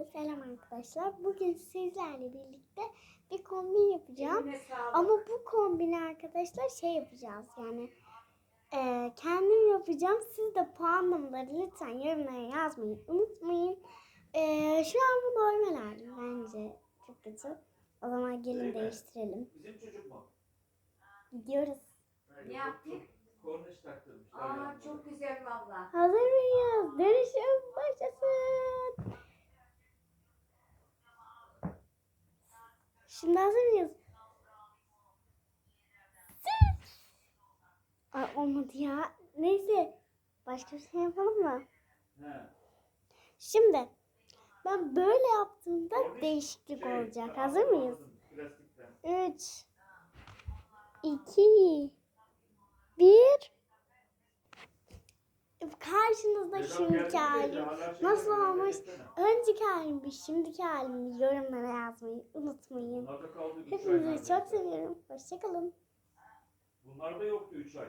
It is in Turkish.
Herkese selam arkadaşlar. Bugün sizlerle birlikte bir kombin yapacağım. Ama bu kombini arkadaşlar şey yapacağız yani e, kendim yapacağım. Siz de puanlamaları lütfen yorumlara yazmayı unutmayın. E, şu an bu normal halim bence çok kötü. O zaman gelin Değil mi? değiştirelim. Bizim çocuk mu? Gidiyoruz. Ne yaptık? Korniş taktırmışlar. Aa çok güzel valla. Hazır mıyız? Dönüşüm Şimdi hazır mıyız? Ay olmadı ya. Neyse. Başka bir şey yapalım mı? He. Şimdi ben böyle yaptığımda değişiklik şey, olacak. Hazır mıyız? anladım. Plastikten. 3 2 1 Karşınızda şimdiki halim. şey Nasıl olmuş? Önceki halimi, şimdiki halimi yorumlara yazmayı unutmayın. Bunlarda kaldı 3 ay. Hepinizi çok seviyorum. Hoşçakalın. Bunlarda yoktu 3 ay.